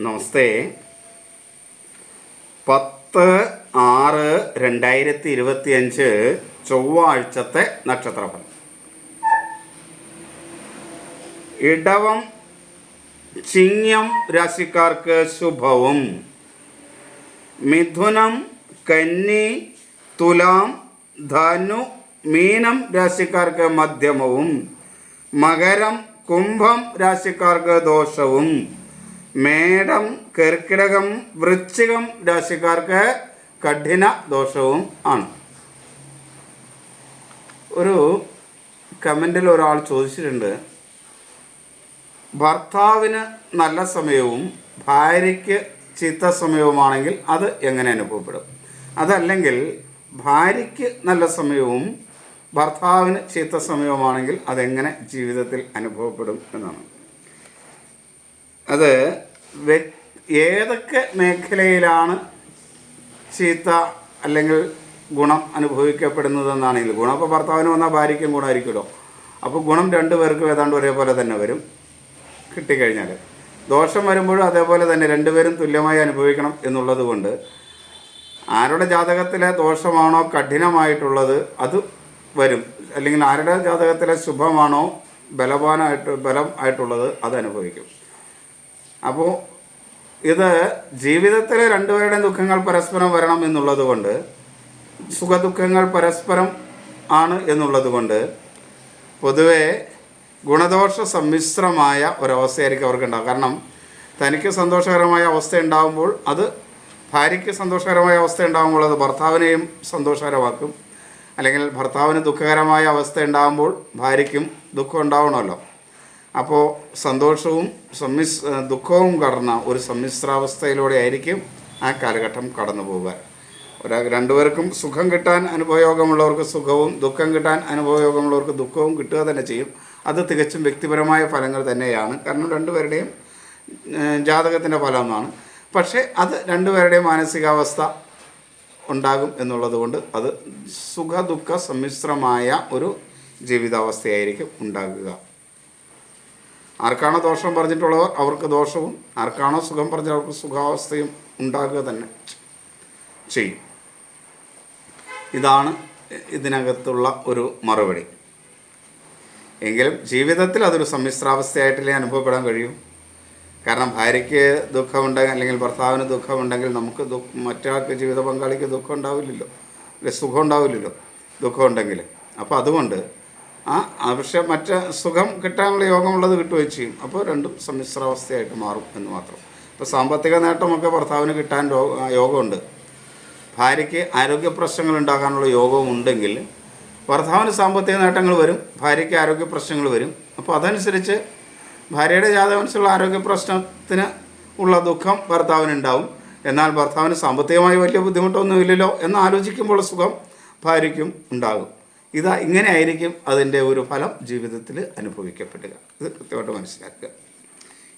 നമസ്തേ. പത്ത് ആറ് രണ്ടായിരത്തി ഇരുപത്തി അഞ്ച് ചൊവ്വാഴ്ചത്തെ നക്ഷത്രഫലം. ഇടവം ചിങ്ങം രാശിക്കാർക്ക് ശുഭവും. മിഥുനം കന്നി തുലാം ധനു മീനം രാശിക്കാർക്ക് മധ്യമവും. മകരം കുംഭം രാശിക്കാർക്ക് ദോഷവും. മേടം കർക്കിടകം വൃശ്ചികം രാശിക്കാർക്ക് കഠിന ദോഷവും ആണ്. ഒരു കമന്റിൽ ഒരാൾ ചോദിച്ചിട്ടുണ്ട് ഭർത്താവിന് നല്ല സമയവും ഭാര്യയ്ക്ക് ചീത്ത സമയവുമാണെങ്കിൽ അത് എങ്ങനെ അനുഭവപ്പെടും? അതല്ലെങ്കിൽ ഭാര്യയ്ക്ക് നല്ല സമയവും ഭർത്താവിന് ചീത്ത സമയവുമാണെങ്കിൽ അതെങ്ങനെ ജീവിതത്തിൽ അനുഭവപ്പെടും? എന്നാണ്. അത് ഏതൊക്കെ മേഖലയിലാണ് ചീത്ത അല്ലെങ്കിൽ ഗുണം അനുഭവിക്കപ്പെടുന്നതെന്നാണെങ്കിൽ ഗുണം ഇപ്പോൾ ഭർത്താവിന് വന്നാൽ ഭാര്യയ്ക്കും ഗുണമായിരിക്കുമല്ലോ. അപ്പോൾ ഗുണം രണ്ടു പേർക്കും ഏതാണ്ട് ഒരേപോലെ തന്നെ വരും കിട്ടിക്കഴിഞ്ഞാൽ ദോഷം വരുമ്പോഴും അതേപോലെ തന്നെ രണ്ടുപേരും തുല്യമായി അനുഭവിക്കണം എന്നുള്ളത് കൊണ്ട് ആരുടെ ജാതകത്തിലെ ദോഷമാണോ കഠിനമായിട്ടുള്ളത് അത് വരും. അല്ലെങ്കിൽ ആരുടെ ജാതകത്തിലെ ശുഭമാണോ ബലവാനായിട്ട് ബലം ആയിട്ടുള്ളത് അത് അനുഭവിക്കും. അപ്പോൾ ഇത് ജീവിതത്തിലെ രണ്ടുപേരുടെയും ദുഃഖങ്ങൾ പരസ്പരം വരണം എന്നുള്ളത് കൊണ്ട് സുഖദുഃഖങ്ങൾ പരസ്പരം ആണ് എന്നുള്ളത് കൊണ്ട് പൊതുവേ ഗുണദോഷ സമ്മിശ്രമായ ഒരവസ്ഥയായിരിക്കും അവർക്ക് ഉണ്ടാകും കാരണം തനിക്ക് സന്തോഷകരമായ അവസ്ഥ ഉണ്ടാകുമ്പോൾ അത് ഭാര്യയ്ക്ക് സന്തോഷകരമായ അവസ്ഥ ഉണ്ടാകുമ്പോൾ അത് ഭർത്താവിനെയും സന്തോഷകരമാക്കും. അല്ലെങ്കിൽ ഭർത്താവിന് ദുഃഖകരമായ അവസ്ഥ ഉണ്ടാകുമ്പോൾ ഭാര്യയ്ക്കും ദുഃഖം ഉണ്ടാവണമല്ലോ. അപ്പോൾ സന്തോഷവും സമ്മിസ് ദുഃഖവും കടന്ന ഒരു സമ്മിശ്രാവസ്ഥയിലൂടെ ആയിരിക്കും ആ കാലഘട്ടം കടന്നു പോവുക. ഒരാ രണ്ടുപേർക്കും സുഖം കിട്ടാൻ അനുഭവയോഗമുള്ളവർക്ക് സുഖവും ദുഃഖം കിട്ടാൻ അനുഭവയോഗമുള്ളവർക്ക് ദുഃഖവും കിട്ടുക തന്നെ ചെയ്യും. അത് തികച്ചും വ്യക്തിപരമായ ഫലങ്ങൾ തന്നെയാണ്. കാരണം രണ്ടുപേരുടെയും ജാതകത്തിന്റെ ഫലമാണ് പക്ഷേ അത് രണ്ടുപേരുടെയും മാനസികാവസ്ഥ ഉണ്ടാകും എന്നുള്ളത് കൊണ്ട് അത് സുഖ ദുഃഖ സമ്മിശ്രമായ ഒരു ജീവിതാവസ്ഥയായിരിക്കും ഉണ്ടാകുക. ആർക്കാണോ ദോഷം പറഞ്ഞിട്ടുള്ളവർ അവർക്ക് ദോഷവും ആർക്കാണോ സുഖം പറഞ്ഞാൽ അവർക്ക് സുഖാവസ്ഥയും ഉണ്ടാകുക തന്നെ ചെയ്യും. ഇതാണ് ഇതിനകത്തുള്ള ഒരു മറുപടി. എങ്കിലും ജീവിതത്തിൽ അതൊരു സമ്മിശ്രാവസ്ഥയായിട്ടല്ലേ അനുഭവപ്പെടാൻ കഴിയും? കാരണം ഭാര്യയ്ക്ക് ദുഃഖമുണ്ടെങ്കിൽ അല്ലെങ്കിൽ ഭർത്താവിന് ദുഃഖമുണ്ടെങ്കിൽ നമുക്ക് ദുഃഖ മറ്റൊരാൾക്ക് ജീവിത പങ്കാളിക്ക് ദുഃഖം ഉണ്ടാവില്ലല്ലോ. അല്ലെ സുഖം ഉണ്ടാവില്ലല്ലോ. ദുഃഖമുണ്ടെങ്കിൽ അപ്പോൾ അതുകൊണ്ട് ആ പക്ഷെ മറ്റ് സുഖം കിട്ടാനുള്ള യോഗമുള്ളത് കിട്ടുകയും ചെയ്യും. അപ്പോൾ രണ്ടും സമ്മിശ്രാവസ്ഥയായിട്ട് മാറും എന്ന് മാത്രം. ഇപ്പോൾ സാമ്പത്തിക നേട്ടമൊക്കെ ഭർത്താവിന് കിട്ടാൻ യോഗമുണ്ട്. ഭാര്യയ്ക്ക് ആരോഗ്യ പ്രശ്നങ്ങൾ ഉണ്ടാകാനുള്ള യോഗവും ഉണ്ടെങ്കിൽ ഭർത്താവിന് സാമ്പത്തിക നേട്ടങ്ങൾ വരും ഭാര്യയ്ക്ക് ആരോഗ്യ പ്രശ്നങ്ങൾ വരും. അപ്പോൾ അതനുസരിച്ച് ഭാര്യയുടെ ജാതകമനുസരിച്ചുള്ള ആരോഗ്യ പ്രശ്നത്തിന് ഉള്ള ദുഃഖം ഭർത്താവിനുണ്ടാവും. എന്നാൽ ഭർത്താവിന് സാമ്പത്തികമായി വലിയ ബുദ്ധിമുട്ടൊന്നുമില്ലല്ലോ എന്ന് ആലോചിക്കുമ്പോൾ സുഖം ഭാര്യയ്ക്കും ഉണ്ടാകും. ഇതാ ഇങ്ങനെ ആയിരിക്കും അതിന്റെ ഒരു ഫലം ജീവിതത്തിൽ അനുഭവിക്കപ്പെടുക. ഇത് കൃത്യമായിട്ട് മനസ്സിലാക്കുക.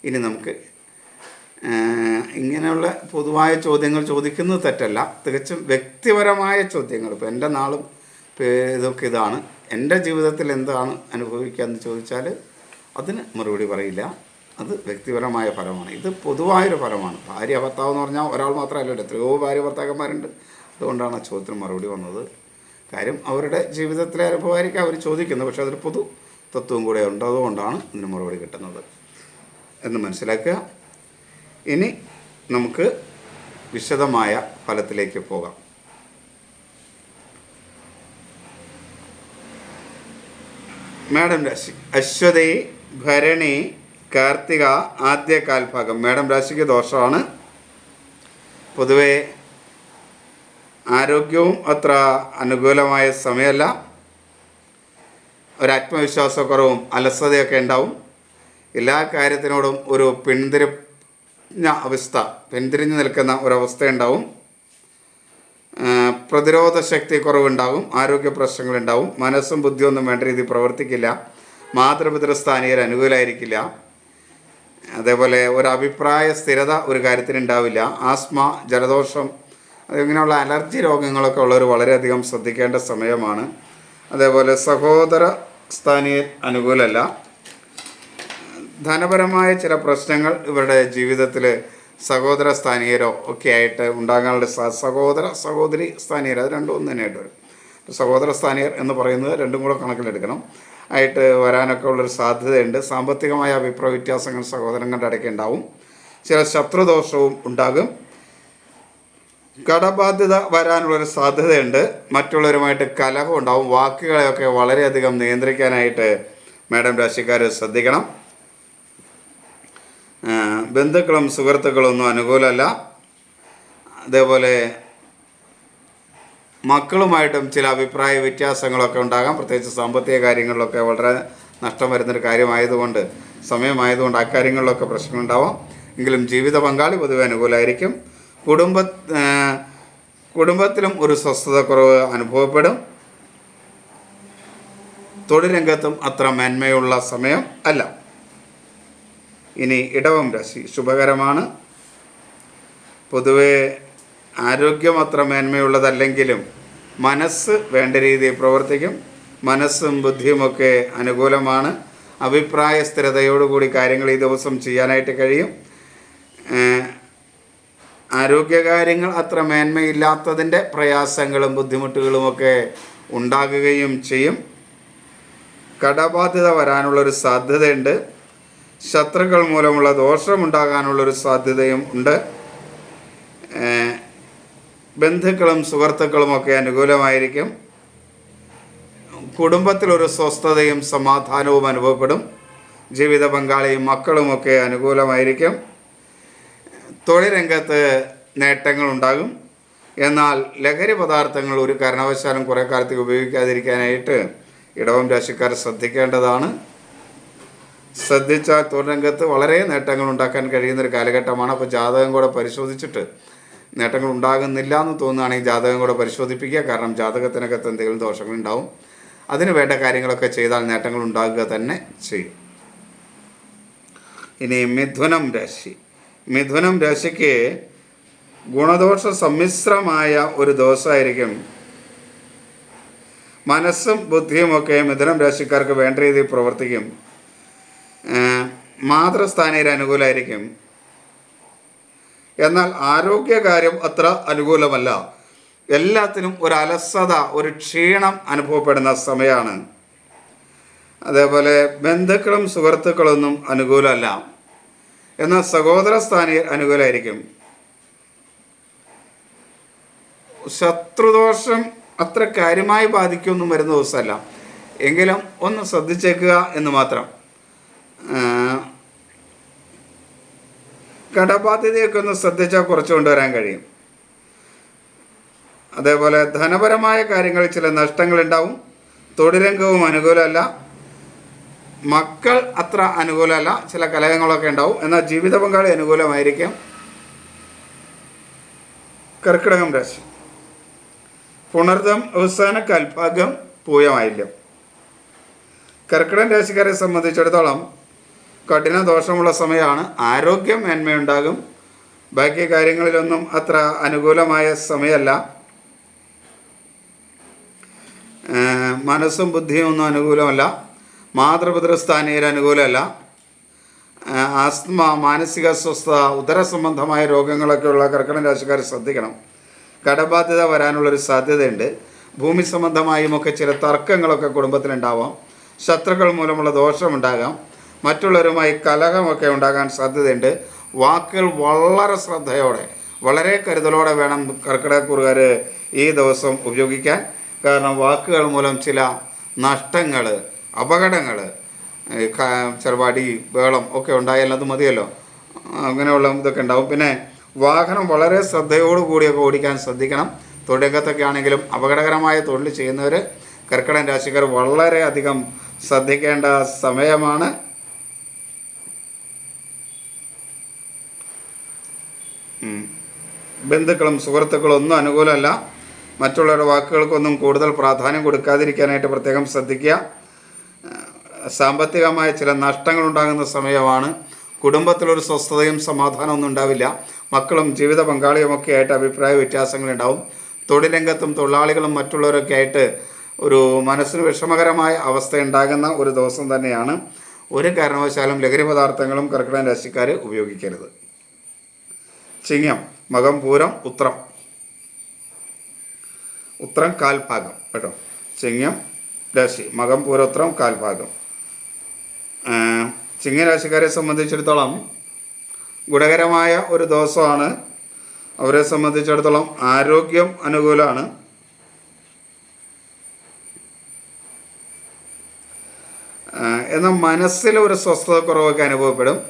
ഇനി നമുക്ക് ഇങ്ങനെയുള്ള പൊതുവായ ചോദ്യങ്ങൾ ചോദിക്കുന്നത് തെറ്റല്ല. തികച്ചും വ്യക്തിപരമായ ചോദ്യങ്ങൾ. ഇപ്പോൾ എന്റെ നാളും ഇതൊക്കെ ഇതാണ്. എന്റെ ജീവിതത്തിൽ എന്താണ് അനുഭവിക്കുക എന്ന് ചോദിച്ചാൽ അതിന് മറുപടി പറയില്ല. അത് വ്യക്തിപരമായ ഫലമാണ്. ഇത് പൊതുവായൊരു ഫലമാണ്. ഭാര്യ ഭർത്താവ് എന്ന് പറഞ്ഞാൽ ഒരാൾ മാത്രമല്ലല്ലോ എത്രയോ ഭാര്യ ഭർത്താക്കന്മാരുണ്ട്. അതുകൊണ്ടാണ് ചോദ്യത്തിന് മറുപടി വന്നത്. കാര്യം അവരുടെ ജീവിതത്തിലെ അനുഭവമായിരിക്കും അവർ ചോദിക്കുന്നത്. പക്ഷേ അതൊരു പൊതു തത്വം കൂടെ ഉണ്ട്. അതുകൊണ്ടാണ് ഇതിന് മറുപടി കിട്ടുന്നത്. എന്ന് മനസ്സിലാക്കുക. ഇനി നമുക്ക് വിശദമായ ഫലത്തിലേക്ക് പോകാം. മാഡം രാശി. അശ്വതി ഭരണി കാർത്തിക ആദ്യ കാൽഭാഗം മേഡം രാശിക്ക് ദോഷമാണ്. പൊതുവെ ആരോഗ്യവും അത്ര അനുകൂലമായ സമയമല്ല. ഒരു ആത്മവിശ്വാസക്കുറവും അലസതയൊക്കെ ഉണ്ടാവും. എല്ലാ കാര്യത്തിനോടും ഒരു പിന്തിരിഞ്ഞ അവസ്ഥ പിന്തിരിഞ്ഞു നിൽക്കുന്ന ഒരവസ്ഥ ഉണ്ടാവും. പ്രതിരോധ ശക്തി കുറവുണ്ടാകും ആരോഗ്യ പ്രശ്നങ്ങളുണ്ടാവും. മനസ്സും ബുദ്ധിയൊന്നും വേണ്ട രീതിയിൽ പ്രവർത്തിക്കില്ല. മാതൃപിതൃ സ്ഥാനീയർ അനുകൂലമായിരിക്കില്ല അതേപോലെ ഒരു അഭിപ്രായ സ്ഥിരത ഒരു കാര്യത്തിന് ഉണ്ടാവില്ല ആസ്മ ജലദോഷം ഇങ്ങനെയുള്ള അലർജി രോഗങ്ങളൊക്കെ ഉള്ളവർ വളരെയധികം ശ്രദ്ധിക്കേണ്ട സമയമാണ്. അതേപോലെ സഹോദര സ്ഥാനീയ അനുകൂലമല്ല ധനപരമായ ചില പ്രശ്നങ്ങൾ ഇവരുടെ ജീവിതത്തിൽ സഹോദര സ്ഥാനീയരോ ഒക്കെ ആയിട്ട് ഉണ്ടാകാനുള്ള സഹോദര സഹോദരി സ്ഥാനീയർ അത് രണ്ടും ഒന്ന് തന്നെയായിട്ട് വരും. സഹോദര സ്ഥാനീയർ എന്ന് പറയുന്നത് രണ്ടും കൂടെ കണക്കിലെടുക്കണം. ആയിട്ട് വരാനൊക്കെ ഉള്ളൊരു സാധ്യതയുണ്ട്. സാമ്പത്തികമായ അഭിപ്രായ വ്യത്യാസങ്ങൾ സഹോദരങ്ങളുടെ ഇടയ്ക്ക് ഉണ്ടാവും. ചില ശത്രുദോഷവും ഉണ്ടാകും. കടബാധ്യത വരാനുള്ളൊരു സാധ്യതയുണ്ട്. മറ്റുള്ളവരുമായിട്ട് കലഹം ഉണ്ടാവും. വാക്കുകളെയൊക്കെ വളരെയധികം നിയന്ത്രിക്കാനായിട്ട് മാഡം രാശിക്കാർ ശ്രദ്ധിക്കണം. ബന്ധുക്കളും സുഹൃത്തുക്കളും ഒന്നും അനുകൂലമല്ല. അതേപോലെ മക്കളുമായിട്ടും ചില അഭിപ്രായ വ്യത്യാസങ്ങളൊക്കെ ഉണ്ടാകാം. പ്രത്യേകിച്ച് സാമ്പത്തിക കാര്യങ്ങളിലൊക്കെ വളരെ നഷ്ടം വരുന്നൊരു കാര്യമായതുകൊണ്ട് സമയമായതുകൊണ്ട് അക്കാര്യങ്ങളിലൊക്കെ പ്രശ്നമുണ്ടാവാം എങ്കിലും ജീവിത പങ്കാളി പൊതുവെ അനുകൂലമായിരിക്കും. കുടുംബ കുടുംബത്തിലും ഒരു സ്വസ്ഥത കുറവ് അനുഭവപ്പെടും. തൊഴിൽ രംഗത്തും അത്ര മേന്മയുള്ള സമയം അല്ല. ഇനി ഇടവം രാശി ശുഭകരമാണ്. പൊതുവെ ആരോഗ്യം അത്ര മേന്മയുള്ളതല്ലെങ്കിലും മനസ്സ് വേണ്ട രീതിയിൽ പ്രവർത്തിക്കും. മനസ്സും ബുദ്ധിയുമൊക്കെ അനുകൂലമാണ്. അഭിപ്രായ സ്ഥിരതയോടുകൂടി കാര്യങ്ങൾ ഈ ദിവസം ചെയ്യാനായിട്ട് കഴിയും. ആരോഗ്യകാര്യങ്ങൾ അത്ര മേന്മയില്ലാത്തതിന്റെ പ്രയാസങ്ങളും ബുദ്ധിമുട്ടുകളുമൊക്കെ ഉണ്ടാകുകയും ചെയ്യും. കടബാധ്യത വരാനുള്ളൊരു സാധ്യതയുണ്ട്. ശത്രുക്കൾ മൂലമുള്ള ദോഷമുണ്ടാകാനുള്ളൊരു സാധ്യതയും ഉണ്ട്. ബന്ധുക്കളും സുഹൃത്തുക്കളുമൊക്കെ അനുകൂലമായിരിക്കും. കുടുംബത്തിലൊരു സ്വസ്ഥതയും സമാധാനവും അനുഭവപ്പെടും. ജീവിത പങ്കാളിയും മക്കളുമൊക്കെ അനുകൂലമായിരിക്കും. തൊഴിൽ രംഗത്ത് നേട്ടങ്ങളുണ്ടാകും. എന്നാൽ ലഹരി പദാർത്ഥങ്ങൾ ഒരു കാരണവശാലും കുറേ കാലത്തേക്ക് ഉപയോഗിക്കാതിരിക്കാനായിട്ട് ഇടവം രാശിക്കാർ ശ്രദ്ധിക്കേണ്ടതാണ്. ശ്രദ്ധിച്ചാൽ തൊഴിൽ രംഗത്ത് വളരെ നേട്ടങ്ങൾ ഉണ്ടാക്കാൻ കഴിയുന്ന ഒരു കാലഘട്ടമാണ്. അപ്പോൾ ജാതകം കൂടെ പരിശോധിച്ചിട്ട് നേട്ടങ്ങൾ ഉണ്ടാകുന്നില്ല എന്ന് തോന്നുകയാണെങ്കിൽ ജാതകം കൂടെ പരിശോധിപ്പിക്കുക. കാരണം ജാതകത്തിനകത്ത് എന്തെങ്കിലും ദോഷങ്ങളുണ്ടാവും. അതിന് വേണ്ട കാര്യങ്ങളൊക്കെ ചെയ്താൽ നേട്ടങ്ങൾ ഉണ്ടാകുക തന്നെ ചെയ്യും. ഇനി മിഥുനം രാശി. മിഥുനം രാശിക്ക് ഗുണദോഷ സമ്മിശ്രമായ ഒരു ദിവസമായിരിക്കും. മനസ്സും ബുദ്ധിയുമൊക്കെ മിഥുനം രാശിക്കാർക്ക് വേണ്ട രീതിയിൽ പ്രവർത്തിക്കും. മാതൃസ്ഥാനയിൽ അനുകൂലമായിരിക്കും എന്നാൽ ആരോഗ്യകാര്യം അത്ര അനുകൂലമല്ല. എല്ലാത്തിനും ഒരു അലസത ഒരു ക്ഷീണം അനുഭവപ്പെടുന്ന സമയമാണ്. അതേപോലെ ബന്ധുക്കളും സുഹൃത്തുക്കളൊന്നും അനുകൂലമല്ല. എന്നാൽ സഹോദര സ്ഥാനീയർ അനുകൂലമായിരിക്കും ശത്രുദോഷം അത്ര കാര്യമായി ബാധിക്കൊന്നും വരുന്ന ദിവസമല്ല. എങ്കിലും ഒന്ന് ശ്രദ്ധിച്ചേക്കുക എന്ന് മാത്രം. കടബാധ്യതയൊക്കെ ഒന്ന് ശ്രദ്ധിച്ചാൽ കുറച്ച് കൊണ്ടുവരാൻ കഴിയും. അതേപോലെ ധനപരമായ കാര്യങ്ങളിൽ ചില നഷ്ടങ്ങളുണ്ടാവും. തൊഴിലംഗവും അനുകൂലമല്ല. മക്കൾ അത്ര അനുകൂലമല്ല. ചില കലഹങ്ങളൊക്കെ ഉണ്ടാവും. എന്നാൽ ജീവിത പങ്കാളി അനുകൂലമായിരിക്കും. കർക്കിടകം രാശി. പുണർദം അവസാന കൽഭാഗം പൂയമായില്യം. കർക്കിടകം രാശിക്കാരെ സംബന്ധിച്ചിടത്തോളം കഠിന ദോഷമുള്ള സമയമാണ്. ആരോഗ്യം മേന്മയുണ്ടാകും. ബാക്കി കാര്യങ്ങളിലൊന്നും അത്ര അനുകൂലമായ സമയമല്ല. മനസ്സും ബുദ്ധിയും ഒന്നും അനുകൂലമല്ല. മാതൃപിതൃസ്ഥാനീയർ അനുകൂലമല്ല. ആസ്മ മാനസിക അസ്വസ്ഥത ഉദര സംബന്ധമായ രോഗങ്ങളൊക്കെയുള്ള കർക്കിടക രാശിക്കാർ ശ്രദ്ധിക്കണം. കടബാധ്യത വരാനുള്ളൊരു സാധ്യതയുണ്ട്. ഭൂമി സംബന്ധമായുമൊക്കെ ചില തർക്കങ്ങളൊക്കെ കുടുംബത്തിലുണ്ടാവാം. ശത്രുക്കൾ മൂലമുള്ള ദോഷമുണ്ടാകാം. മറ്റുള്ളവരുമായി കലഹമൊക്കെ ഉണ്ടാകാൻ സാധ്യതയുണ്ട്. വാക്കുകൾ വളരെ ശ്രദ്ധയോടെ വളരെ കരുതലോടെ വേണം കർക്കിടകക്കൂറുകാർ ഈ ദിവസം ഉപയോഗിക്കാൻ. കാരണം വാക്കുകൾ മൂലം ചില നഷ്ടങ്ങൾ അപകടങ്ങൾ ചെറുപാടി ബഹളം ഒക്കെ ഉണ്ടായാൽ അത് മതിയല്ലോ. അങ്ങനെയുള്ള ഇതൊക്കെ ഉണ്ടാവും. പിന്നെ വാഹനം വളരെ ശ്രദ്ധയോടു കൂടിയൊക്കെ ഓടിക്കാൻ ശ്രദ്ധിക്കണം. തൊഴിലകത്തൊക്കെ ആണെങ്കിലും അപകടകരമായ തൊഴിൽ ചെയ്യുന്നവർ കർക്കിടൻ രാശിക്കാർ വളരെ അധികം ശ്രദ്ധിക്കേണ്ട സമയമാണ്. ബന്ധുക്കളും സുഹൃത്തുക്കളും ഒന്നും അനുകൂലമല്ല. മറ്റുള്ളവരുടെ വാക്കുകൾക്കൊന്നും കൂടുതൽ പ്രാധാന്യം കൊടുക്കാതിരിക്കാനായിട്ട് പ്രത്യേകം ശ്രദ്ധിക്കുക. സാമ്പത്തികമായ ചില നഷ്ടങ്ങൾ ഉണ്ടാകുന്ന സമയമാണ് കുടുംബത്തിലൊരു സ്വസ്ഥതയും സമാധാനവും ഒന്നും ഉണ്ടാവില്ല. മക്കളും ജീവിത പങ്കാളിയുമൊക്കെ ആയിട്ട് അഭിപ്രായ വ്യത്യാസങ്ങളുണ്ടാവും. തൊഴിലംഗത്തും തൊഴിലാളികളും മറ്റുള്ളവരൊക്കെ ആയിട്ട് ഒരു മനസ്സിന് വിഷമകരമായ അവസ്ഥ ഉണ്ടാകുന്ന ഒരു ദിവസം തന്നെയാണ് ഒരു കാരണവശാലും ലഹരി പദാർത്ഥങ്ങളും കർക്കിടക രാശിക്കാർ ഉപയോഗിക്കരുത്. ചിങ്ങം മകം പൂരം ഉത്രം. ഉത്രം കാൽഭാഗം. കേട്ടോ? ചിങ്ങം രാശി മകം പൂരോത്രം കാൽഭാഗം. ചിങ്ങരാശിക്കാരെ സംബന്ധിച്ചിടത്തോളം ഗുണകരമായ ഒരു ദിവസമാണ്. അവരെ സംബന്ധിച്ചിടത്തോളം ആരോഗ്യം അനുകൂലമാണ്. എന്നാൽ മനസ്സിൽ ഒരു സ്വസ്ഥത കുറവൊക്കെ അനുഭവപ്പെടും.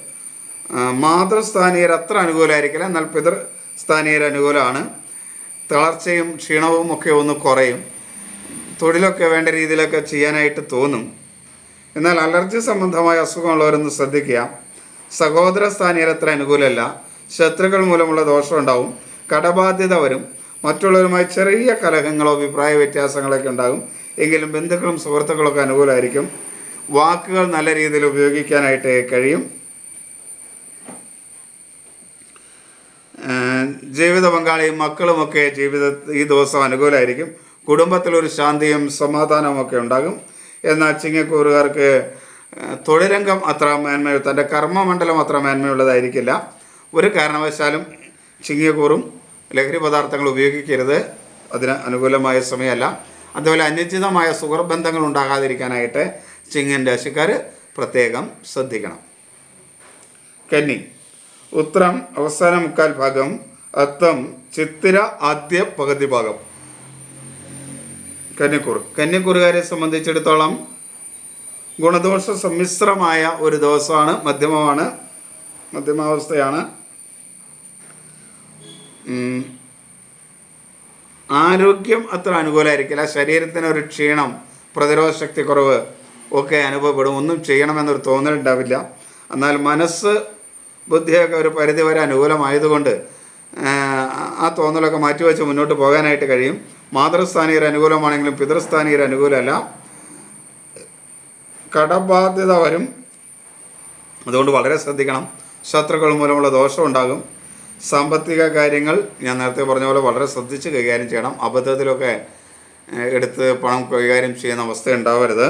മാതൃസ്ഥാനീയർ അത്ര അനുകൂലമായിരിക്കില്ല എന്നാൽ പിതൃസ്ഥാനീയർ അനുകൂലമാണ്. തളർച്ചയും ക്ഷീണവും ഒക്കെ ഒന്ന് കുറയും. തൊഴിലൊക്കെ വേണ്ട രീതിയിലൊക്കെ ചെയ്യാനായിട്ട് തോന്നും. എന്നാൽ അലർജി സംബന്ധമായ അസുഖമുള്ളവരൊന്ന് ശ്രദ്ധിക്കുക. സഹോദര സ്ഥാനീയർ അത്ര അനുകൂലമല്ല. ശത്രുക്കൾ മൂലമുള്ള ദോഷമുണ്ടാവും കടബാധ്യത വരും. മറ്റുള്ളവരുമായി ചെറിയ കലഹങ്ങളോ അഭിപ്രായ വ്യത്യാസങ്ങളൊക്കെ ഉണ്ടാകും. എങ്കിലും ബന്ധുക്കളും സുഹൃത്തുക്കളൊക്കെ അനുകൂലമായിരിക്കും. വാക്കുകൾ നല്ല രീതിയിൽ ഉപയോഗിക്കാനായിട്ട് കഴിയും. ജീവിത പങ്കാളിയും മക്കളുമൊക്കെ ജീവിത ഈ ദിവസം അനുകൂലമായിരിക്കും. കുടുംബത്തിലൊരു ശാന്തിയും സമാധാനവും ഒക്കെ ഉണ്ടാകും. എന്നാൽ ചിങ്ങക്കൂറുകാർക്ക് തൊഴിലംഗം അത്ര മേന്മ തന്റെ കർമ്മമണ്ഡലം അത്ര മേന്മയുള്ളതായിരിക്കില്ല. ഒരു കാരണവശാലും ചിങ്ങക്കൂറും ലഹരി പദാർത്ഥങ്ങൾ ഉപയോഗിക്കരുത്. അതിന് അനുകൂലമായ സമയമല്ല. അതുപോലെ അനുചിതമായ സുഹൃബന്ധങ്ങൾ ഉണ്ടാകാതിരിക്കാനായിട്ട് ചിങ്ങൻ രാശിക്കാർ പ്രത്യേകം ശ്രദ്ധിക്കണം. കന്നി ഉത്രം അവസാന മുക്കാൽ ഭാഗം അത്തം ചിത്തിര ആദ്യ പകുതി ഭാഗം. കന്യക്കൂർ കന്യക്കൂറുകാരെ സംബന്ധിച്ചിടത്തോളം ഗുണദോഷ സമ്മിശ്രമായ ഒരു ദിവസമാണ് മധ്യമമാണ് മധ്യമാവസ്ഥയാണ്. ആരോഗ്യം അത്ര അനുകൂലമായിരിക്കില്ല ശരീരത്തിന് ഒരു ക്ഷീണം പ്രതിരോധ ശക്തി കുറവ് ഒക്കെ അനുഭവപ്പെടും. ഒന്നും ചെയ്യണമെന്നൊരു തോന്നലുണ്ടാവില്ല എന്നാൽ മനസ്സ് ബുദ്ധിയൊക്കെ ഒരു പരിധി വരെ അനുകൂലമായതുകൊണ്ട് ആ തോന്നലൊക്കെ മാറ്റിവെച്ച് മുന്നോട്ട് പോകാനായിട്ട് കഴിയും. മാതൃസ്ഥാനീയർ അനുകൂലമാണെങ്കിലും പിതൃസ്ഥാനീയർ അനുകൂലമല്ല. കടബാധ്യത വരും അതുകൊണ്ട് വളരെ ശ്രദ്ധിക്കണം. ശത്രുക്കൾ മൂലമുള്ള ദോഷം ഉണ്ടാകും. സാമ്പത്തിക കാര്യങ്ങൾ ഞാൻ നേരത്തെ പറഞ്ഞ പോലെ വളരെ ശ്രദ്ധിച്ച് കൈകാര്യം ചെയ്യണം. അബദ്ധത്തിലൊക്കെ എടുത്ത് പണം കൈകാര്യം ചെയ്യുന്ന അവസ്ഥ ഉണ്ടാവരുത്.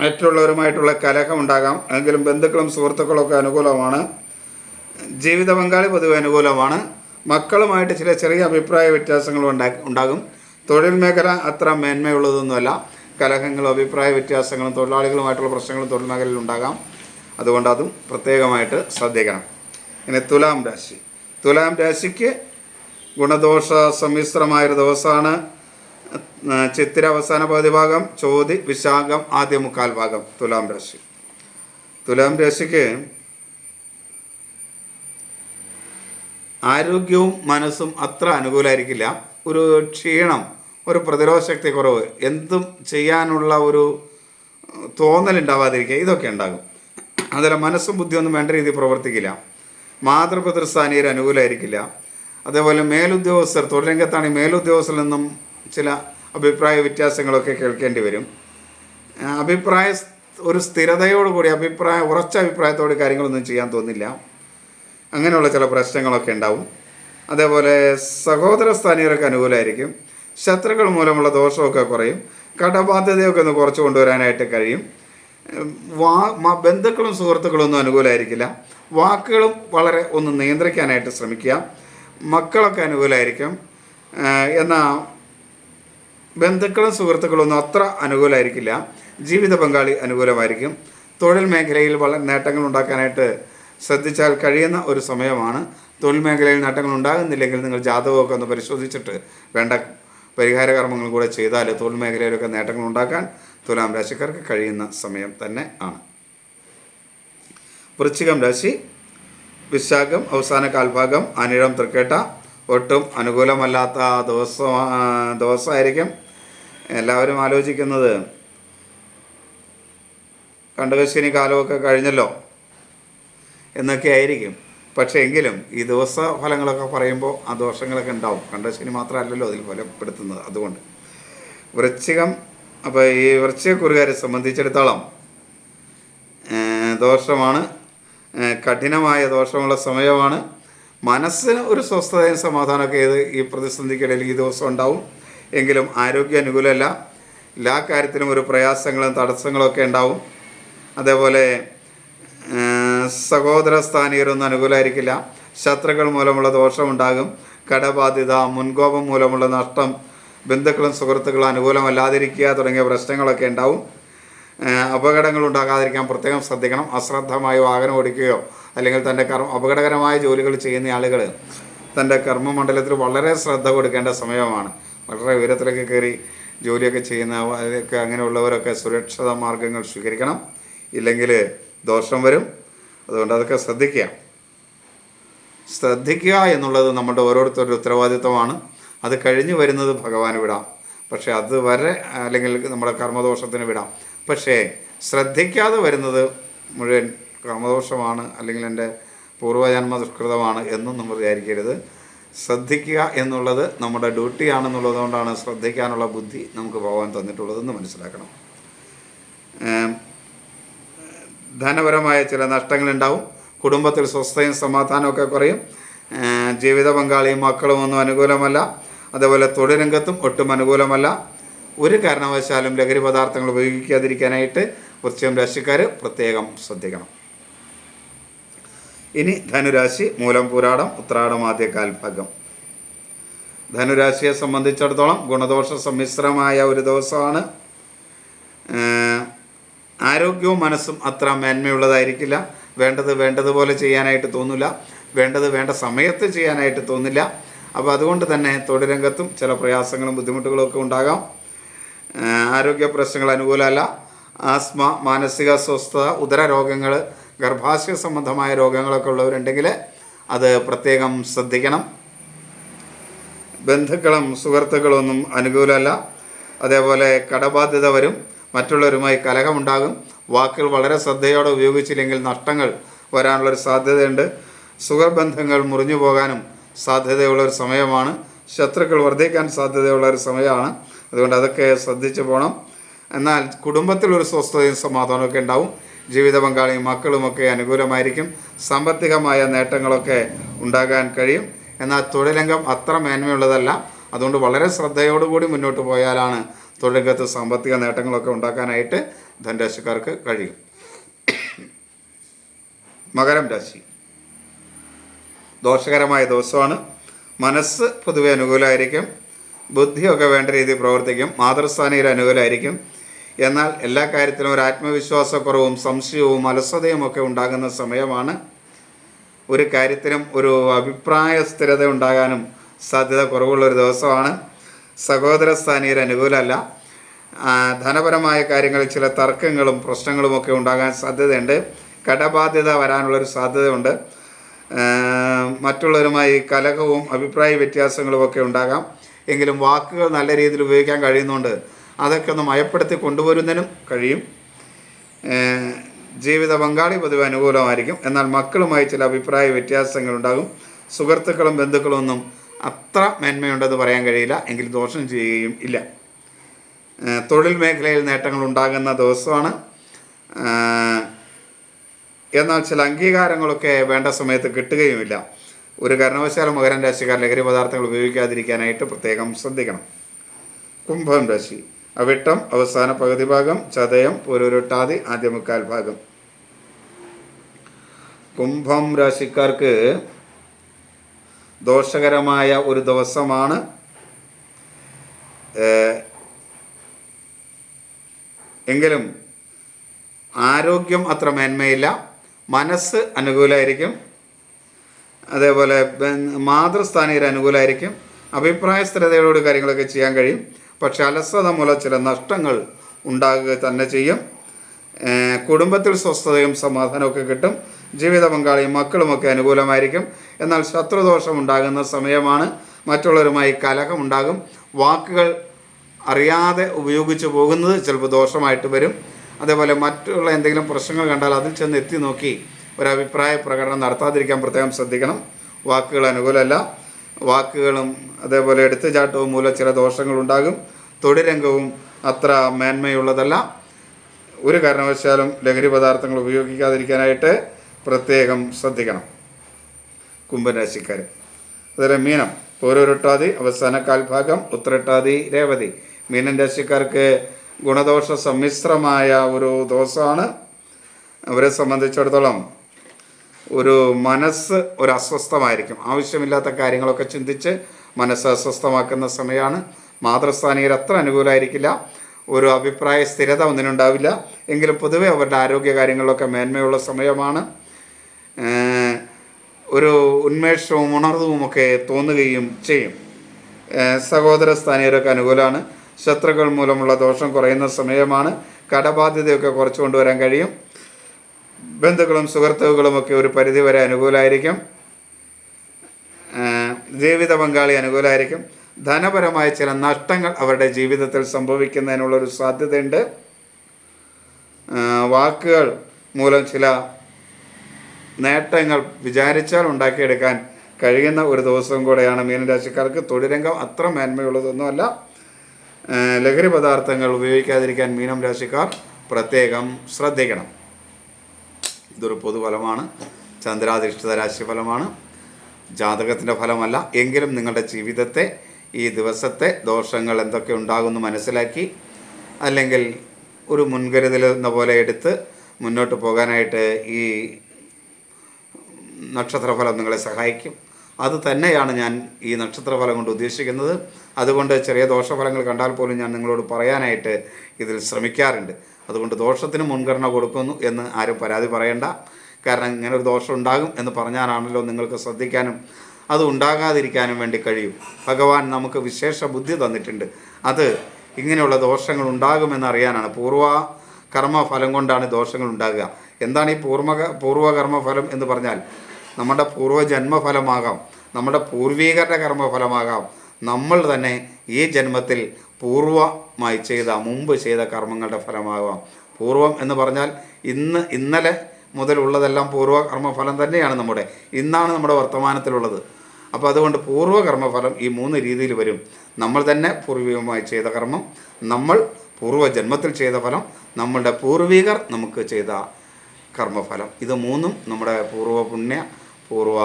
മറ്റുള്ളവരുമായിട്ടുള്ള കലഹം ഉണ്ടാകാം. എങ്കിലും ബന്ധുക്കളും സുഹൃത്തുക്കളൊക്കെ അനുകൂലമാണ്. ജീവിത പങ്കാളി പൊതുവെ അനുകൂലമാണ്. മക്കളുമായിട്ട് ചില ചെറിയ അഭിപ്രായ വ്യത്യാസങ്ങൾ ഉണ്ടാ ഉണ്ടാകും. തൊഴിൽ മേഖല അത്ര മേന്മയുള്ളതൊന്നുമല്ല. കലഹങ്ങളും അഭിപ്രായ വ്യത്യാസങ്ങളും തൊഴിലാളികളുമായിട്ടുള്ള പ്രശ്നങ്ങളും തൊഴിൽ മേഖലയിൽ ഉണ്ടാകാം. അതുകൊണ്ട് അതും പ്രത്യേകമായിട്ട് ശ്രദ്ധിക്കണം. ഇനി തുലാം രാശി. തുലാം രാശിക്ക് ഗുണദോഷ സമ്മിശ്രമായൊരു ദിവസമാണ്. ചിത്തിര അവസാന പകുതി ഭാഗം ചോതി വിശാഖം ആദ്യ മുക്കാൽ ഭാഗം തുലാം രാശി. തുലാം രാശിക്ക് ആരോഗ്യവും മനസ്സും അത്ര അനുകൂലമായിരിക്കില്ല ഒരു ക്ഷീണം ഒരു പ്രതിരോധ ശക്തി കുറവ് എന്തും ചെയ്യാനുള്ള ഒരു തോന്നലുണ്ടാവാതിരിക്കുക ഇതൊക്കെ ഉണ്ടാകും. അതുപോലെ മനസ്സും ബുദ്ധിയൊന്നും വേണ്ട രീതിയിൽ പ്രവർത്തിക്കില്ല. മാതൃപിതൃസ്ഥാനീയർ അനുകൂലമായിരിക്കില്ല അതേപോലെ മേലുദ്യോഗസ്ഥർ തൊഴിലംഗത്താണെങ്കിൽ മേലുദ്യോഗസ്ഥരിൽ നിന്നും ചില അഭിപ്രായ വ്യത്യാസങ്ങളൊക്കെ കേൾക്കേണ്ടി വരും. അഭിപ്രായ ഒരു സ്ഥിരതയോടുകൂടി അഭിപ്രായ ഉറച്ച അഭിപ്രായത്തോടെ കാര്യങ്ങളൊന്നും ചെയ്യാൻ തോന്നില്ല. അങ്ങനെയുള്ള ചില പ്രശ്നങ്ങളൊക്കെ ഉണ്ടാവും. അതേപോലെ സഹോദര സ്ഥാനീയർക്ക് അനുകൂലമായിരിക്കും. ശത്രുക്കൾ മൂലമുള്ള ദോഷമൊക്കെ കുറയും. കടബാധ്യതയൊക്കെ ഒന്ന് കുറച്ച് കൊണ്ടുവരാനായിട്ട് കഴിയും. വാ ബന്ധുക്കളും സുഹൃത്തുക്കളും ഒന്നും അനുകൂലമായിരിക്കില്ല. വാക്കുകളും വളരെ ഒന്ന് നിയന്ത്രിക്കാനായിട്ട് ശ്രമിക്കുക. മക്കളൊക്കെ അനുകൂലമായിരിക്കും. എന്നാൽ ബന്ധുക്കളും സുഹൃത്തുക്കളും ഒന്നും അത്ര അനുകൂലമായിരിക്കില്ല. ജീവിത പങ്കാളി അനുകൂലമായിരിക്കും. തൊഴിൽ മേഖലയിൽ വളരെ നേട്ടങ്ങൾ ഉണ്ടാക്കാനായിട്ട് ശ്രദ്ധിച്ചാൽ കഴിയുന്ന ഒരു സമയമാണ്. തൊഴിൽ മേഖലയിൽ നേട്ടങ്ങൾ ഉണ്ടാകുന്നില്ലെങ്കിൽ നിങ്ങൾ ജാതകമൊക്കെ ഒന്ന് പരിശോധിച്ചിട്ട് വേണ്ട പരിഹാര കർമ്മങ്ങൾ കൂടെ ചെയ്താൽ തൊഴിൽ മേഖലയിലൊക്കെ നേട്ടങ്ങൾ ഉണ്ടാക്കാൻ തുലാം രാശിക്കാർക്ക് കഴിയുന്ന സമയം തന്നെ ആണ്. വൃശ്ചികം രാശി വിശാഖം അവസാന കാൽഭാഗം അനിഴം തൃക്കേട്ട ഒട്ടും അനുകൂലമല്ലാത്ത ദിവസം ദിവസമായിരിക്കും. എല്ലാവരും ആലോചിക്കുന്നത്. കണ്ടകശിനി കാലമൊക്കെ കഴിഞ്ഞല്ലോ. എന്നൊക്കെ ആയിരിക്കും. പക്ഷേ എങ്കിലും ഈ ദിവസ ഫലങ്ങളൊക്കെ പറയുമ്പോൾ ആ ദോഷങ്ങളൊക്കെ ഉണ്ടാവും. കണ്ടശിനി മാത്രമല്ലല്ലോ അതിൽ ഫലപ്പെടുത്തുന്നത് അതുകൊണ്ട്. വൃശ്ചികം അപ്പോൾ ഈ വൃശ്ചികക്കുറുകാരെ സംബന്ധിച്ചിടത്തോളം ദോഷമാണ്. കഠിനമായ ദോഷമുള്ള സമയമാണ്. മനസ്സിന് ഒരു സ്വസ്ഥതയും സമാധാനമൊക്കെ ചെയ്ത് ഈ പ്രതിസന്ധിക്കിടയിൽ ഈ ദിവസം ഉണ്ടാവും. എങ്കിലും ആരോഗ്യ അനുകൂലമല്ല. എല്ലാ കാര്യത്തിലും ഒരു പ്രയാസങ്ങളും തടസ്സങ്ങളും ഒക്കെ ഉണ്ടാവും. അതേപോലെ സഹോദര സ്ഥാനീയരൊന്നും അനുകൂലമായിരിക്കില്ല ശത്രുക്കൾ മൂലമുള്ള ദോഷമുണ്ടാകും കടബാധ്യത മുൻകോപം മൂലമുള്ള നഷ്ടം ബന്ധുക്കളും സുഹൃത്തുക്കളും അനുകൂലമല്ലാതിരിക്കുക തുടങ്ങിയ പ്രശ്നങ്ങളൊക്കെ ഉണ്ടാവും. അപകടങ്ങൾ ഉണ്ടാകാതിരിക്കാൻ പ്രത്യേകം ശ്രദ്ധിക്കണം. അശ്രദ്ധമായി വാഹനം ഓടിക്കുകയോ അല്ലെങ്കിൽ തന്റെ കർമ്മ അപകടകരമായ ജോലികൾ ചെയ്യുന്ന ആളുകൾ തന്റെ കർമ്മമണ്ഡലത്തിൽ വളരെ ശ്രദ്ധ കൊടുക്കേണ്ട സമയമാണ്. വളരെ ഉയരത്തിലൊക്കെ കയറി ജോലിയൊക്കെ ചെയ്യുന്ന അങ്ങനെയുള്ളവരൊക്കെ സുരക്ഷിത മാർഗങ്ങൾ സ്വീകരിക്കണം. ഇല്ലെങ്കിൽ ദോഷം വരും. അതുകൊണ്ട് അതൊക്കെ ശ്രദ്ധിക്കുക. ശ്രദ്ധിക്കുക എന്നുള്ളത് നമ്മുടെ ഓരോരുത്തരുടെ ഉത്തരവാദിത്വമാണ്. അത് കഴിഞ്ഞു വരുന്നത് ഭഗവാന് വിടാം. പക്ഷേ അത് വരെ അല്ലെങ്കിൽ നമ്മുടെ കർമ്മദോഷത്തിന് വിടാം. പക്ഷേ ശ്രദ്ധിക്കാതെ വരുന്നത് മുഴുവൻ കർമ്മദോഷമാണ് അല്ലെങ്കിൽ എന്റെ പൂർവജന്മ ദുഷ്കൃതമാണ് എന്നും നമ്മൾ വിചാരിക്കരുത്. ശ്രദ്ധിക്കുക എന്നുള്ളത് നമ്മുടെ ഡ്യൂട്ടിയാണെന്നുള്ളത് കൊണ്ടാണ് ശ്രദ്ധിക്കാനുള്ള ബുദ്ധി നമുക്ക് ഭഗവാൻ തന്നിട്ടുള്ളതെന്ന് മനസ്സിലാക്കണം. ധനപരമായ ചില നഷ്ടങ്ങളുണ്ടാവും. കുടുംബത്തിൽ സ്വസ്ഥയും സമാധാനമൊക്കെ കുറയും. ജീവിത പങ്കാളിയും മക്കളും ഒന്നും അനുകൂലമല്ല. അതേപോലെ തൊഴിൽ രംഗത്തും ഒട്ടും അനുകൂലമല്ല. ഒരു കാരണവശാലും ലഹരി പദാർത്ഥങ്ങൾ ഉപയോഗിക്കാതിരിക്കാനായിട്ട് വൃശ്ചികം രാശിക്കാർ പ്രത്യേകം ശ്രദ്ധിക്കണം. ഇനി ധനുരാശി മൂലം പുരാടം ഉത്രാടം ആദ്യ കാൽഭാഗം. ധനുരാശിയെ സംബന്ധിച്ചിടത്തോളം ഗുണദോഷ സമ്മിശ്രമായ ഒരു ദിവസമാണ്. ആരോഗ്യവും മനസ്സും അത്ര മേന്മയുള്ളതായിരിക്കില്ല. വേണ്ടത് വേണ്ടതുപോലെ ചെയ്യാനായിട്ട് തോന്നില്ല. വേണ്ടത് വേണ്ട സമയത്ത് ചെയ്യാനായിട്ട് തോന്നില്ല. അപ്പോൾ അതുകൊണ്ട് തന്നെ തൊഴിലംഗത്തും ചില പ്രയാസങ്ങളും ബുദ്ധിമുട്ടുകളും ഒക്കെ ഉണ്ടാകാം. ആരോഗ്യ പ്രശ്നങ്ങൾ അനുകൂലമല്ല. ആസ്മ മാനസിക അസ്വസ്ഥത ഉദര രോഗങ്ങൾ ഗർഭാശയ സംബന്ധമായ രോഗങ്ങളൊക്കെ ഉള്ളവരുണ്ടെങ്കിൽ അത് പ്രത്യേകം ശ്രദ്ധിക്കണം. ബന്ധുക്കളും സുഹൃത്തുക്കളും ഒന്നും അനുകൂലമല്ല. അതേപോലെ കടബാധ്യത വരും. മറ്റുള്ളവരുമായി കലഹമുണ്ടാകും. വാക്കുകൾ വളരെ ശ്രദ്ധയോടെ ഉപയോഗിച്ചില്ലെങ്കിൽ നഷ്ടങ്ങൾ വരാനുള്ളൊരു സാധ്യതയുണ്ട്. സുഖബന്ധങ്ങൾ മുറിഞ്ഞു പോകാനും സാധ്യതയുള്ള ഒരു സമയമാണ്. ശത്രുക്കൾ വർദ്ധിക്കാൻ സാധ്യതയുള്ള ഒരു സമയമാണ്. അതുകൊണ്ട് അതൊക്കെ ശ്രദ്ധിച്ചു പോകണം എന്നാൽ കുടുംബത്തിൽ ഒരു സ്വസ്ഥതയും സമാധാനമൊക്കെ ഉണ്ടാവും. ജീവിത പങ്കാളിയും മക്കളുമൊക്കെ അനുകൂലമായിരിക്കും. സാമ്പത്തികമായ നേട്ടങ്ങളൊക്കെ ഉണ്ടാകാൻ കഴിയും. എന്നാൽ തൊഴിലംഗം അത്ര മേന്മയുള്ളതല്ല. അതുകൊണ്ട് വളരെ ശ്രദ്ധയോടുകൂടി മുന്നോട്ട് പോയാലാണ് തൊഴിലംഗത്ത് സാമ്പത്തിക നേട്ടങ്ങളൊക്കെ ഉണ്ടാക്കാനായിട്ട് ധനരാശിക്കാർക്ക് കഴിയും. മകരം രാശി. ദോഷകരമായ ദിവസമാണ്. മനസ്സ് പൊതുവെ അനുകൂലമായിരിക്കും. ബുദ്ധിയൊക്കെ വേണ്ട രീതിയിൽ പ്രവർത്തിക്കും. മാതൃസ്ഥാനയിൽ അനുകൂലമായിരിക്കും. എന്നാൽ എല്ലാ കാര്യത്തിലും ഒരു ആത്മവിശ്വാസക്കുറവും സംശയവും അലസതയും ഒക്കെ ഉണ്ടാകുന്ന സമയമാണ്. ഒരു കാര്യത്തിലും ഒരു അഭിപ്രായ സ്ഥിരത ഉണ്ടാകാനും സാധ്യത കുറവുള്ള ഒരു ദിവസമാണ്. സഹോദര സ്ഥാനീയർ അനുകൂലമല്ല ധനപരമായ കാര്യങ്ങളിൽ ചില തർക്കങ്ങളും പ്രശ്നങ്ങളും ഒക്കെ ഉണ്ടാകാൻ സാധ്യതയുണ്ട്. കടബാധ്യത വരാനുള്ളൊരു സാധ്യതയുണ്ട്. മറ്റുള്ളവരുമായി കലഹവും അഭിപ്രായ വ്യത്യാസങ്ങളും ഒക്കെ ഉണ്ടാകാം. എങ്കിലും വാക്കുകൾ നല്ല രീതിയിൽ ഉപയോഗിക്കാൻ കഴിയുന്നുണ്ട് അതൊക്കെ ഒന്ന് മയപ്പെടുത്തി കൊണ്ടുവരുന്നതിനും കഴിയും. ജീവിത പങ്കാളി പൊതുവെ അനുകൂലമായിരിക്കും. എന്നാൽ മക്കളുമായി ചില അഭിപ്രായ വ്യത്യാസങ്ങളുണ്ടാകും സുഹൃത്തുക്കളും ബന്ധുക്കളും ഒന്നും അത്ര മേന്മയുണ്ടെന്ന് പറയാൻ കഴിയില്ല എങ്കിൽ ദോഷം ചെയ്യുകയും ഇല്ല. തൊഴിൽ മേഖലയിൽ നേട്ടങ്ങൾ ഉണ്ടാകുന്ന ദിവസമാണ്. എന്നാൽ ചില അംഗീകാരങ്ങളൊക്കെ വേണ്ട സമയത്ത് കിട്ടുകയുമില്ല. ഒരു കാരണവശാലും മകരൻ രാശിക്കാർ ലഹരി പദാർത്ഥങ്ങൾ ഉപയോഗിക്കാതിരിക്കാനായിട്ട് പ്രത്യേകം ശ്രദ്ധിക്കണം. കുംഭം രാശി. അവിട്ടം അവസാന പകുതി ഭാഗം ചതയം പൊരുരുട്ടാതി ആദ്യമുക്കാൽ ഭാഗം. കുംഭം രാശിക്കാർക്ക് ദോഷകരമായ ഒരു ദിവസമാണ് എങ്കിലും ആരോഗ്യം അത്ര മേന്മയില്ല. മനസ്സ് അനുകൂലമായിരിക്കും അതേപോലെ മാതൃസ്ഥാനീയർ അനുകൂലമായിരിക്കും അഭിപ്രായ സ്ഥിരതയോട് കാര്യങ്ങളൊക്കെ ചെയ്യാൻ കഴിയും. പക്ഷെ അലസത മൂലം ചില നഷ്ടങ്ങൾ ഉണ്ടാകുക തന്നെ ചെയ്യും. കുടുംബത്തിൽ സ്വസ്ഥതയും സമാധാനമൊക്കെ കിട്ടും. ജീവിത പങ്കാളിയും മക്കളുമൊക്കെ അനുകൂലമായിരിക്കും. എന്നാൽ ശത്രുദോഷം ഉണ്ടാകുന്ന സമയമാണ് മറ്റുള്ളവരുമായി കലഹമുണ്ടാകും. വാക്കുകൾ അറിയാതെ ഉപയോഗിച്ച് പോകുന്നത് ചിലപ്പോൾ ദോഷമായിട്ട് വരും. അതേപോലെ മറ്റുള്ള എന്തെങ്കിലും പ്രശ്നങ്ങൾ കണ്ടാൽ അതിൽ ചെന്ന് എത്തി നോക്കി ഒരു അഭിപ്രായ പ്രകടനം നടത്താതിരിക്കാൻ പ്രത്യേകം ശ്രദ്ധിക്കണം. വാക്കുകൾ അനുകൂലമല്ല. വാക്കുകളും അതേപോലെ എടുത്തുചാട്ടവും മൂലം ചില ദോഷങ്ങളുണ്ടാകും തൊഴിൽ രംഗവും അത്ര മേന്മയുള്ളതല്ല. ഒരു കാരണവശാലും ലഹരി പദാർത്ഥങ്ങൾ ഉപയോഗിക്കാതിരിക്കാനായിട്ട് പ്രത്യേകം ശ്രദ്ധിക്കണം. കുംഭരാശിക്കാർ അതുപോലെ മീനം. പൂരൊരുട്ടാതി അവസാന കാൽഭാഗം ഉത്തരട്ടാതി രേവതി. മീനൻ രാശിക്കാർക്ക് ഗുണദോഷ സമ്മിശ്രമായ ഒരു ദിവസമാണ്. അവരെ സംബന്ധിച്ചിടത്തോളം ഒരു മനസ്സ് ഒരു അസ്വസ്ഥമായിരിക്കും. ആവശ്യമില്ലാത്ത കാര്യങ്ങളൊക്കെ ചിന്തിച്ച് മനസ്സ് അസ്വസ്ഥമാക്കുന്ന സമയമാണ്. മാതൃസ്ഥാനീയർ അത്ര അനുകൂലമായിരിക്കില്ല ഒരു അഭിപ്രായ സ്ഥിരത ഒന്നിനുണ്ടാവില്ല. എങ്കിലും പൊതുവെ അവരുടെ ആരോഗ്യ കാര്യങ്ങളിലൊക്കെ മേന്മയുള്ള സമയമാണ്. ഒരു ഉന്മേഷവും ഉണർവും ഒക്കെ തോന്നുകയും ചെയ്യും. സഹോദര സ്ഥാനീയരൊക്കെ അനുകൂലമാണ്. ശത്രുക്കൾ മൂലമുള്ള ദോഷം കുറയുന്ന സമയമാണ് കടബാധ്യതയൊക്കെ കുറച്ചു കൊണ്ടുവരാൻ കഴിയും. ബന്ധുക്കളും സുഹൃത്തുക്കളും ഒക്കെ ഒരു പരിധിവരെ അനുകൂലമായിരിക്കും ജീവിത പങ്കാളി അനുകൂലമായിരിക്കും ധനപരമായ ചില നഷ്ടങ്ങൾ അവരുടെ ജീവിതത്തിൽ സംഭവിക്കുന്നതിനുള്ളൊരു സാധ്യതയുണ്ട്. വാക്കുകൾ മൂലം ചില നേട്ടങ്ങൾ വിചാരിച്ചാൽ ഉണ്ടാക്കിയെടുക്കാൻ കഴിയുന്ന ഒരു ദിവസം കൂടെയാണ് മീനരാശിക്കാർക്ക് തൊഴിലംഗം അത്ര മേന്മയുള്ളതൊന്നുമല്ല. ലഹരി പദാർത്ഥങ്ങൾ ഉപയോഗിക്കാതിരിക്കാൻ മീനം രാശിക്കാർ പ്രത്യേകം ശ്രദ്ധിക്കണം. ഇതൊരു പൊതുഫലമാണ്. ചന്ദ്രാധിഷ്ഠിത രാശിഫലമാണ് ജാതകത്തിന്റെ ഫലമല്ല. എങ്കിലും നിങ്ങളുടെ ജീവിതത്തെ ഈ ദിവസത്തെ ദോഷങ്ങൾ എന്തൊക്കെ ഉണ്ടാകുമെന്ന് മനസ്സിലാക്കി അല്ലെങ്കിൽ ഒരു മുൻകരുതൽ എന്ന പോലെ എടുത്ത് മുന്നോട്ട് പോകാനായിട്ട് ഈ നക്ഷത്രഫലം നിങ്ങളെ സഹായിക്കും. അത് തന്നെയാണ് ഞാൻ ഈ നക്ഷത്രഫലം കൊണ്ട് ഉദ്ദേശിക്കുന്നത്. അതുകൊണ്ട് ചെറിയ ദോഷഫലങ്ങൾ കണ്ടാൽ പോലും ഞാൻ നിങ്ങളോട് പറയാനായിട്ട് ഇതിൽ ശ്രമിക്കാറുണ്ട്. അതുകൊണ്ട് ദോഷത്തിന് മുൻഗണന കൊടുക്കുന്നു എന്ന് ആരും പരാതി പറയണ്ട. കാരണം ഇങ്ങനെ ഒരു ദോഷം ഉണ്ടാകും എന്ന് പറഞ്ഞാലാണല്ലോ നിങ്ങൾക്ക് ശ്രദ്ധിക്കാനും അത് ഉണ്ടാകാതിരിക്കാനും വേണ്ടി കഴിയും. ഭഗവാൻ നമുക്ക് വിശേഷ ബുദ്ധി തന്നിട്ടുണ്ട്. അത് ഇങ്ങനെയുള്ള ദോഷങ്ങൾ ഉണ്ടാകുമെന്ന് അറിയാനാണ്. പൂർവ കർമ്മഫലം കൊണ്ടാണ് ദോഷങ്ങൾ ഉണ്ടാകുക. എന്താണ് ഈ പൂർവ പൂർവകർമ്മഫലം എന്ന് പറഞ്ഞാൽ നമ്മുടെ പൂർവജന്മഫലമാകാം നമ്മുടെ പൂർവീകരുടെ കർമ്മഫലമാകാം. നമ്മൾ തന്നെ ഈ ജന്മത്തിൽ പൂർവമായി ചെയ്ത മുമ്പ് ചെയ്ത കർമ്മങ്ങളുടെ ഫലമാകാം. പൂർവം എന്ന് പറഞ്ഞാൽ ഇന്ന് ഇന്നലെ മുതലുള്ളതെല്ലാം പൂർവ കർമ്മഫലം തന്നെയാണ് നമ്മുടെ. ഇന്നാണ് നമ്മുടെ വർത്തമാനത്തിലുള്ളത്. അപ്പോൾ അതുകൊണ്ട് പൂർവ കർമ്മഫലം ഈ മൂന്ന് രീതിയിൽ വരും. നമ്മൾ തന്നെ പൂർവികമായി ചെയ്ത കർമ്മം നമ്മൾ പൂർവജന്മത്തിൽ ചെയ്ത ഫലം നമ്മളുടെ പൂർവികർ നമുക്ക് ചെയ്ത കർമ്മഫലം. ഇത് മൂന്നും നമ്മുടെ പൂർവ പുണ്യ പൂർവ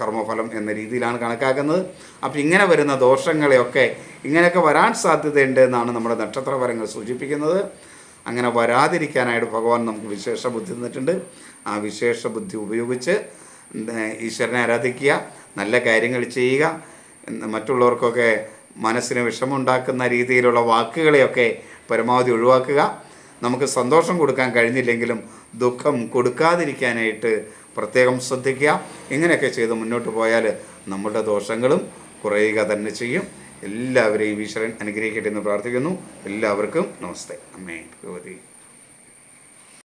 കർമ്മഫലം എന്ന രീതിയിലാണ് കണക്കാക്കുന്നത്. അപ്പോൾ ഇങ്ങനെ വരുന്ന ദോഷങ്ങളെയൊക്കെ ഇങ്ങനെയൊക്കെ വരാൻ സാധ്യതയുണ്ട് എന്നാണ് നമ്മുടെ നക്ഷത്രഫലങ്ങൾ സൂചിപ്പിക്കുന്നത്. അങ്ങനെ വരാതിരിക്കാനായിട്ട് ഭഗവാൻ നമുക്ക് വിശേഷ ബുദ്ധി തന്നിട്ടുണ്ട്. ആ വിശേഷ ബുദ്ധി ഉപയോഗിച്ച് ഈശ്വരനെ ആരാധിക്കുക നല്ല കാര്യങ്ങൾ ചെയ്യുക മറ്റുള്ളവർക്കൊക്കെ മനസ്സിന് വിഷമമുണ്ടാക്കുന്ന രീതിയിലുള്ള വാക്കുകളെയൊക്കെ പരമാവധി ഒഴിവാക്കുക. നമുക്ക് സന്തോഷം കൊടുക്കാൻ കഴിഞ്ഞില്ലെങ്കിലും ദുഃഖം കൊടുക്കാതിരിക്കാനായിട്ട് പ്രത്യേകം ശ്രദ്ധിക്കുക. ഇങ്ങനെയൊക്കെ ചെയ്ത് മുന്നോട്ട് പോയാൽ നമ്മളുടെ ദോഷങ്ങളും കുറയുക തന്നെ ചെയ്യും. എല്ലാവരെയും ഈശ്വരൻ അനുഗ്രഹിക്കട്ടെ എന്ന് പ്രാർത്ഥിക്കുന്നു. എല്ലാവർക്കും നമസ്തേ. അമ്മേ ഭഗവതി.